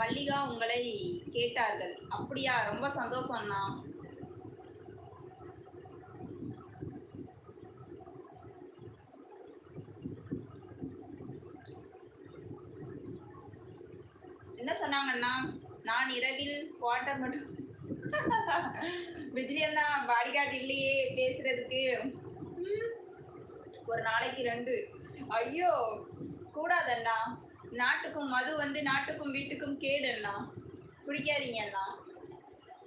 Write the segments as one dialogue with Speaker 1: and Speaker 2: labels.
Speaker 1: மல்லிகா உங்களை கேட்டார்கள். அப்படியா? ரொம்ப சந்தோஷம்ண்ணா என்ன சொன்னாங்கன்னா நான் இரவில் குவார்டர் மட்டும் பிஜ்லி அண்ணா பாடிகார்டு இல்லையே பேசுறதுக்கு. ஒரு நாளைக்கு ரெண்டு. ஐயோ கூடாதண்ணா நாட்டுக்கும் மது வந்து நாட்டுக்கும் வீட்டுக்கும் கேடு அண்ணா அண்ணா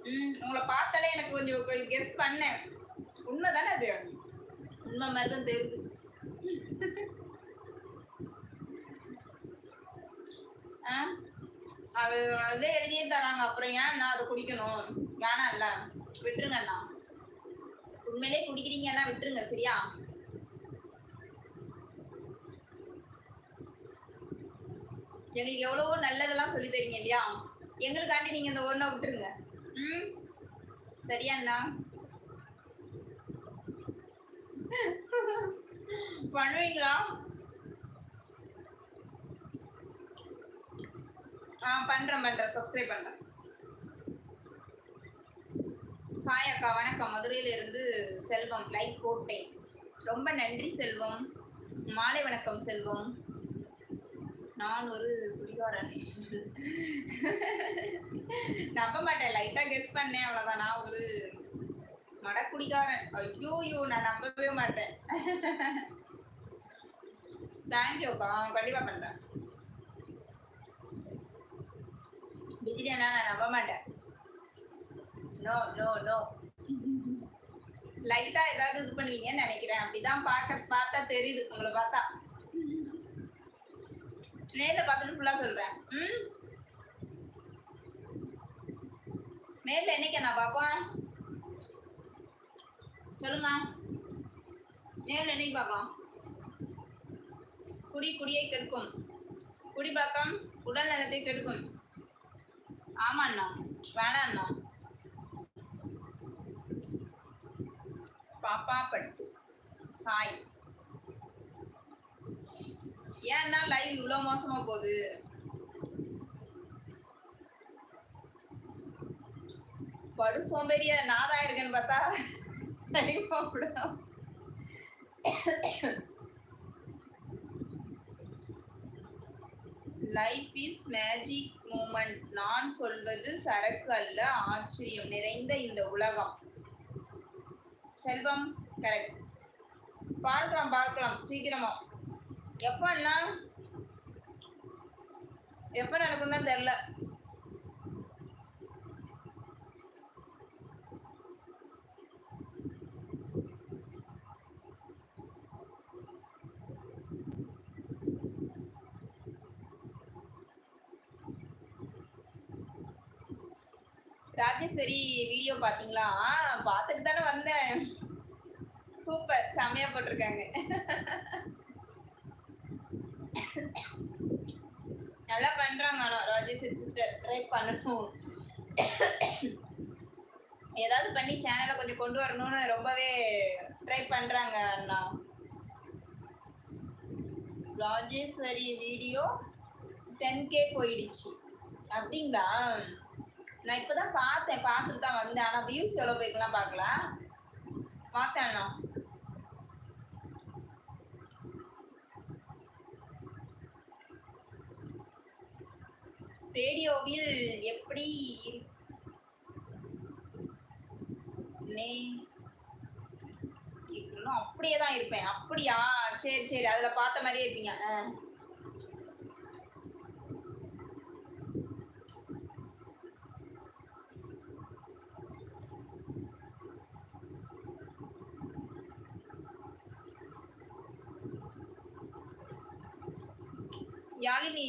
Speaker 1: ம் உங்களை பார்த்தாலே எனக்கு கொஞ்சம் கெஸ் பண்ணேன். உண்மை தானே அது? உண்மை மாதிரி தான் தெரியுது. ஆ? அது அதே எழுதியே தராங்க. அப்புறம் ஏன் நான் அதை குடிக்கணும்? வேணாம்ல. இல்லை விட்டுருங்கண்ணா உண்மையிலே குடிக்கிறீங்கன்னா விட்டுருங்க. சரியா? எங்களுக்கு எவ்வளவோ நல்லதெல்லாம் சொல்லி தரீங்க இல்லையா? எங்களுக்காண்டி நீங்க இந்த ஒன்றை விட்டுருங்க. ம்? சரியா அண்ணா. பண்ணுவீங்களா? ஆ பண்றேன் பண்றேன். சப்ஸ்கிரைப் பண்றேன். ஹாய் அக்கா வணக்கம். மதுரையில இருந்து செல்வம் லைக் போட்டேன். ரொம்ப நன்றி செல்வம். மாலை வணக்கம் செல்வம். நான் ஒரு குடிகாரன். நம்ப மாட்டேன். லைட்டா கெஸ் பண்ணேன். அவ்வளவுதான். நான் ஒரு மடக்குடிகாரன். ஐயோ ஐயோ நான் நம்பவே மாட்டேன். தேங்க்யூக்கா கண்டிப்பா பண்றேன். பிஜிலியானா நான் நம்ப மாட்டேன். நோ நோ நோ லைட்டா ஏதாவது இது பண்ணுவீங்கன்னு நினைக்கிறேன். அப்படிதான் பார்க்க பார்த்தா தெரியுது. உங்களை பார்த்தா. நேர்ல பார்த்துட்டு ஃபுல்லா சொல்றேன். ம்? நேர்ல என்னைக்கு நான் பார்ப்போம் சொல்லுங்க. நேர்ல என்னைக்கு பார்க்கலாம் குடி குடியை கெடுக்கும். குடி பழக்கம் உடல் நலத்தை கெடுக்கும். ஆமா அண்ணா. வேணாம் அண்ணா. பாப்பா பட்டு ஹாய் என்ன லைவ் இவ்வளவு மோசமா போகுது. படு சோம்பேறிய நான் இருக்கேன்னு பார்த்தா லைவ் அப்படிதான் லைஃப் இஸ் மேஜிக் மூமெண்ட் நான் சொல்வது சரக்கு அல்ல ஆச்சரியம் நிறைந்த இந்த உலகம். செல்வம் கரெக்ட் பார்க்கலாம் பார்க்கலாம். சீக்கிரமா. எப்பன்னா எப்போ நடக்கும் தான் தெரில ராஜேஸ்வரி வீடியோ பார்த்தீங்களா பார்த்துட்டு தானே வந்தேன். சூப்பர் செமையா போட்டிருக்காங்க. நல்லா பண்றாங்க ஆனா ராஜேஷ் சிஸ்டர் ட்ரை பண்ணணும் ஏதாவது பண்ணி சேனலை கொஞ்சம் கொண்டு வரணும்னு ரொம்பவே ட்ரை பண்றாங்க அண்ணா. ராஜேஸ்வரி வீடியோ டென் கே போயிடுச்சு. அப்படிங்களா? நான் இப்போதான் பார்த்தேன் பார்த்துட்டு தான் வந்தேன் ஆனால் வியூஸ் எவ்வளோ போய்க்கலாம் பார்க்கலாம் பார்த்தேன் ரேடியோவில் எப்படி நே இருக்கணும் அப்படியே தான் இருப்பேன். அப்படியா? சரி சரி. அதில் பார்த்த மாதிரியே இருப்பீங்க. யாழினி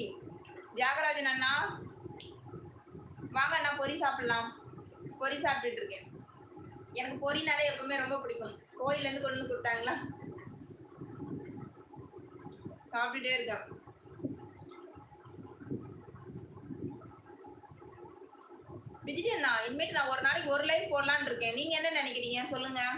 Speaker 1: தியாகராஜன் அண்ணா. வாங்க அண்ணா பொரி சாப்பிடலாம். பொரி சாப்பிட்டுட்டு இருக்கேன். எனக்கு பொரினாலே எப்பவுமே ரொம்ப பிடிக்கும். கோயிலேருந்து கொண்டு வந்து கொடுத்தாங்களா? சாப்பிட்டுட்டே இருக்கேன். விஜய் அண்ணா இனிமேட்டு நான் ஒரு நாளைக்கு ஒரு லைவ் போடலான்னு இருக்கேன். நீங்கள் என்ன நினைக்கிறீங்க? சொல்லுங்கள்